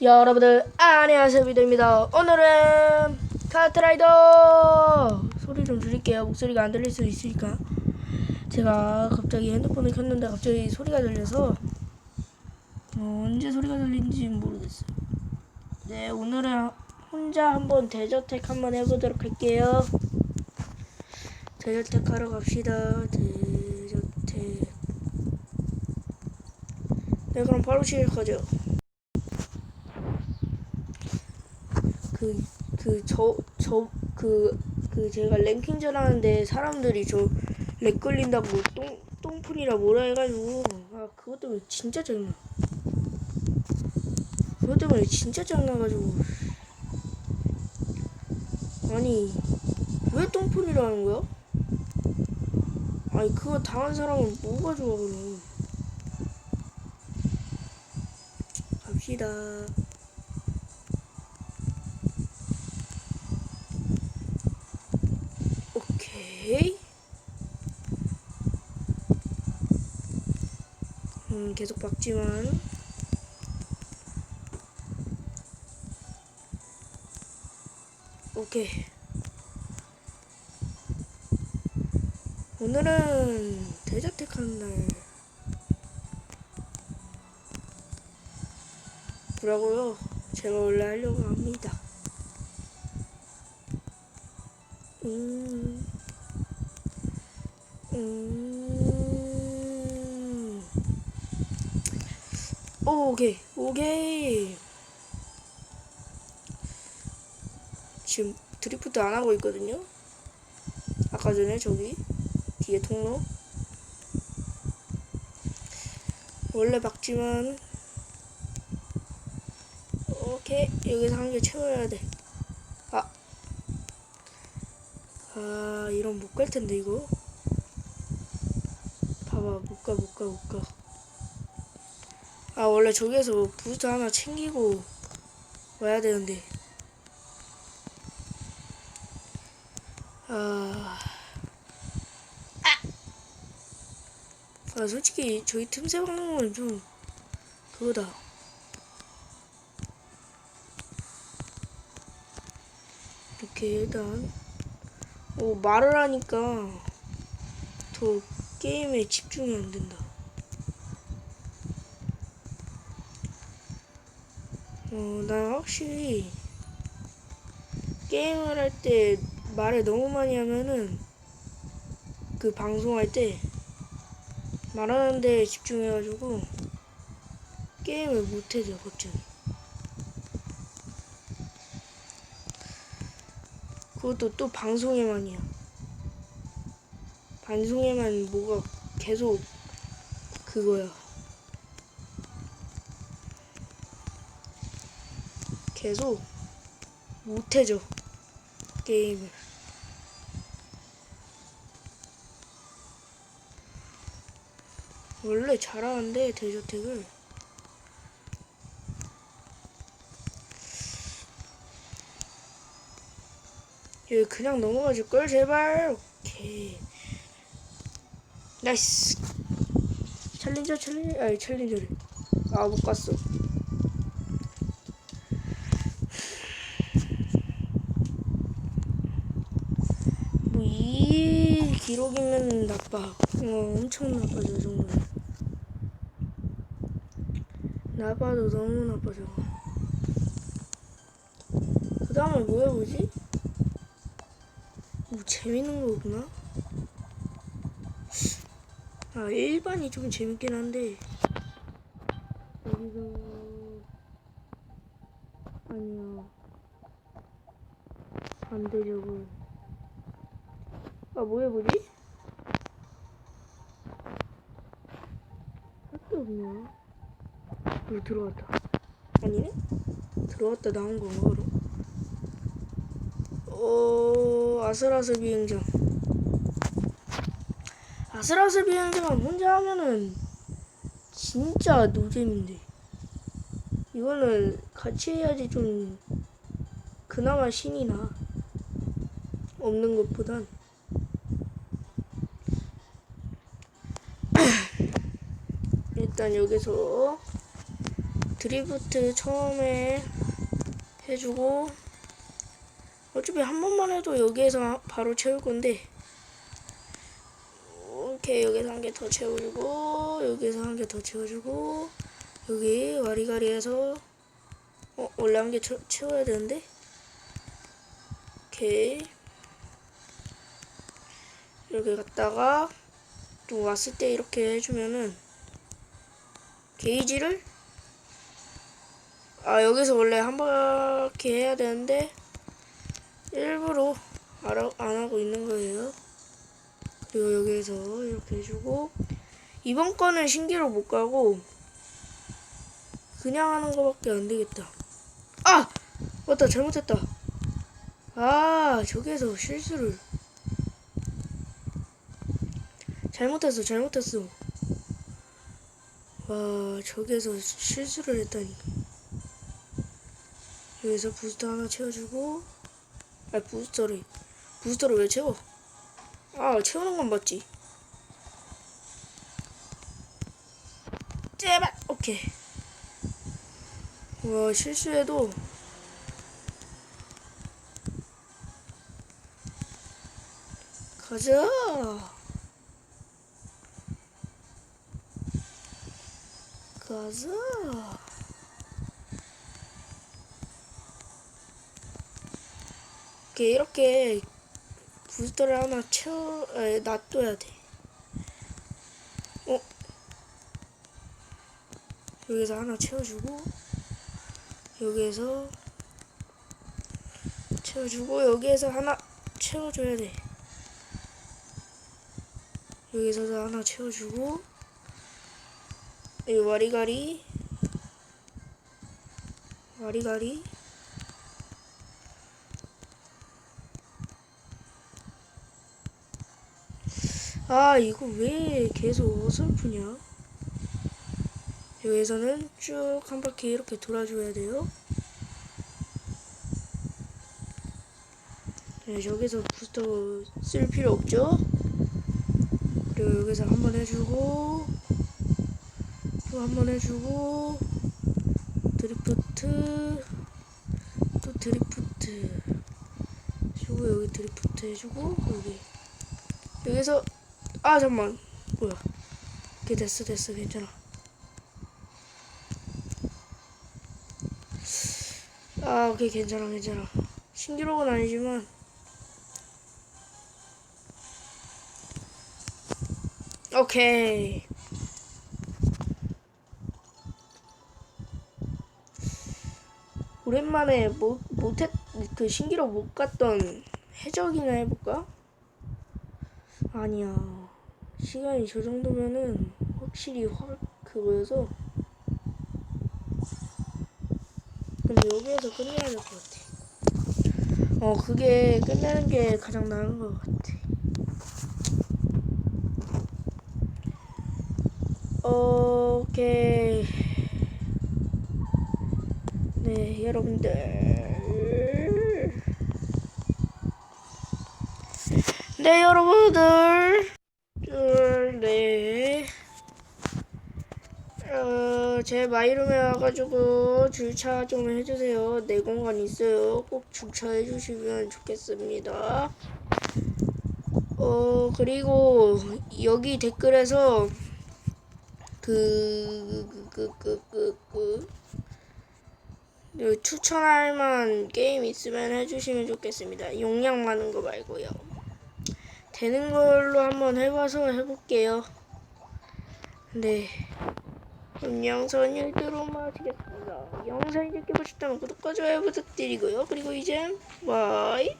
여러분들 안녕하세요 비도입니다. 오늘은 카트라이더! 소리 좀 줄일게요. 목소리가 안 들릴 수 있으니까. 제가 갑자기 핸드폰을 켰는데 갑자기 소리가 들려서 어, 언제 소리가 들린지 모르겠어요. 네 오늘은 혼자 한번 대저택 한번 해보도록 할게요. 대저택 하러 갑시다. 대저택. 네 그럼 바로 시작하죠 그 그 저저그그 제가 랭킹전 하는데 사람들이 저 렉 걸린다고 똥 똥푼이라 뭐라 해가지고 아 그것 때문에 진짜 짜증나 그것 때문에 진짜 짜증나가지고 아니 왜 똥푼이라는 거야? 아니 그거 당한 사람은 뭐가 좋아 그럼 갑시다. 음, 계속 박지만. 오케이. 오늘은 대저택 하는 날. 라고요. 제가 원래 하려고 합니다. 음. 음. 오, 오케이. 오케이. 지금 드리프트 안 하고 있거든요. 아까 전에 저기 뒤에 통로. 원래 박지만 오케이 여기서 한 개 채워야 돼. 아, 아 이런 못 갈 텐데 이거. 봐봐 못 가 못 가 못 가. 아 원래 저기에서 부스트 하나 챙기고 와야 되는데. 아. 아 솔직히 저희 틈새 박는 건 좀 그거다. 이렇게 일단 오 말을 하니까 더 게임에 집중이 안 된다. 어, 난 확실히 게임을 할 때 말을 너무 많이 하면은 그 방송할 때 말하는 데 집중해가지고 게임을 못해져 갑자기. 그것도 또 방송에만이야. 방송에만 뭐가 계속 그거야. 계속 못해줘 게임을. 원래 잘하는데 대저택을. 여기 그냥 넘어가 줄걸 제발. 오케이. 나이스. 챌린저 챌린저 아니 챌린저래 아못 갔어 기록이면 나빠 어 엄청 나빠 저 정도면 나빠도 너무 나빠 저거 그 다음에 뭐 해보지? 뭐 재밌는 거구나. 아 일반이 좀 재밌긴 한데 여기서 아니야 안 되려고. 아 뭐 해보지? 할게 없냐? 이거 들어왔다. 아니네? 들어왔다 나온 건가 그럼? 어, 아슬아슬 비행장. 아슬아슬 비행장은 혼자 하면은 진짜 노잼인데. 이거는 같이 해야지 좀 그나마 신이 나. 없는 것보단. 일단 여기서 드리프트 처음에 해주고 어차피 한 번만 해도 여기에서 바로 채울 건데 이렇게 여기서 한 개 더 채워주고 여기서 한 개 더 채워주고 여기 와리가리에서 어 원래 한 개 채워야 되는데 오케이 이렇게 갔다가 또 왔을 때 이렇게 해주면은 게이지를? 아 여기서 원래 한 바퀴 해야 되는데 일부러 안, 하, 안 하고 있는 거예요. 그리고 여기에서 이렇게 해주고 이번 거는 신기로 못 가고 그냥 하는 거밖에 안 되겠다. 아! 맞다 잘못했다. 아 저기에서 실수를. 잘못했어 잘못했어 와 저기에서 실수를 했다니. 여기서 부스터 하나 채워주고 아 부스터를 부스터를 왜 채워? 아 채우는 건 맞지. 제발! 오케이. 와 실수해도. 가자 가자 이렇게 이렇게 부스터를 하나 채워 에, 놔둬야 돼. 어? 여기서 하나 채워주고 여기에서 채워주고 여기에서 하나 채워줘야 돼. 여기서도 하나 채워주고 이 와리가리. 와리가리. 아 이거 왜 계속 어설프냐? 여기서는 쭉 한 바퀴 이렇게 돌아줘야 돼요. 네, 여기서 부스터 쓸 필요 없죠? 그리고 여기서 한번 해주고 또한번 해주고 드리프트 또 드리프트 해주고 여기 드리프트 해주고 여기. 여기서 아 잠만. 뭐야. 오케이 됐어 됐어 괜찮아. 아 오케이 괜찮아 괜찮아. 신기록은 아니지만. 오케이 오랜만에 못 못했 그 신기록 못 갔던 해적이나 해볼까? 아니야. 시간이 저 정도면은 확실히 확 그거여서. 근데 여기에서 끝내야 될 것 같아. 어, 그게 끝내는 게 가장 나은 것 같아. 오케이. 네, 여러분들. 네, 여러분들. 음, 네. 어, 제 마이룸에 와가지고 주차 좀 해주세요. 내 공간 있어요. 꼭 주차해 주시면 좋겠습니다. 어, 그리고 여기 댓글에서 그, 그, 그, 그, 그, 그, 추천할 만한 게임 있으면 해주시면 좋겠습니다. 용량 많은 거 말고요. 되는 걸로 한번 해봐서 해볼게요. 네. 그럼 영상은 여기로 마치겠습니다. 영상이 재밌게 보셨다면 구독과 좋아요 부탁드리고요. 그리고 이제 바이.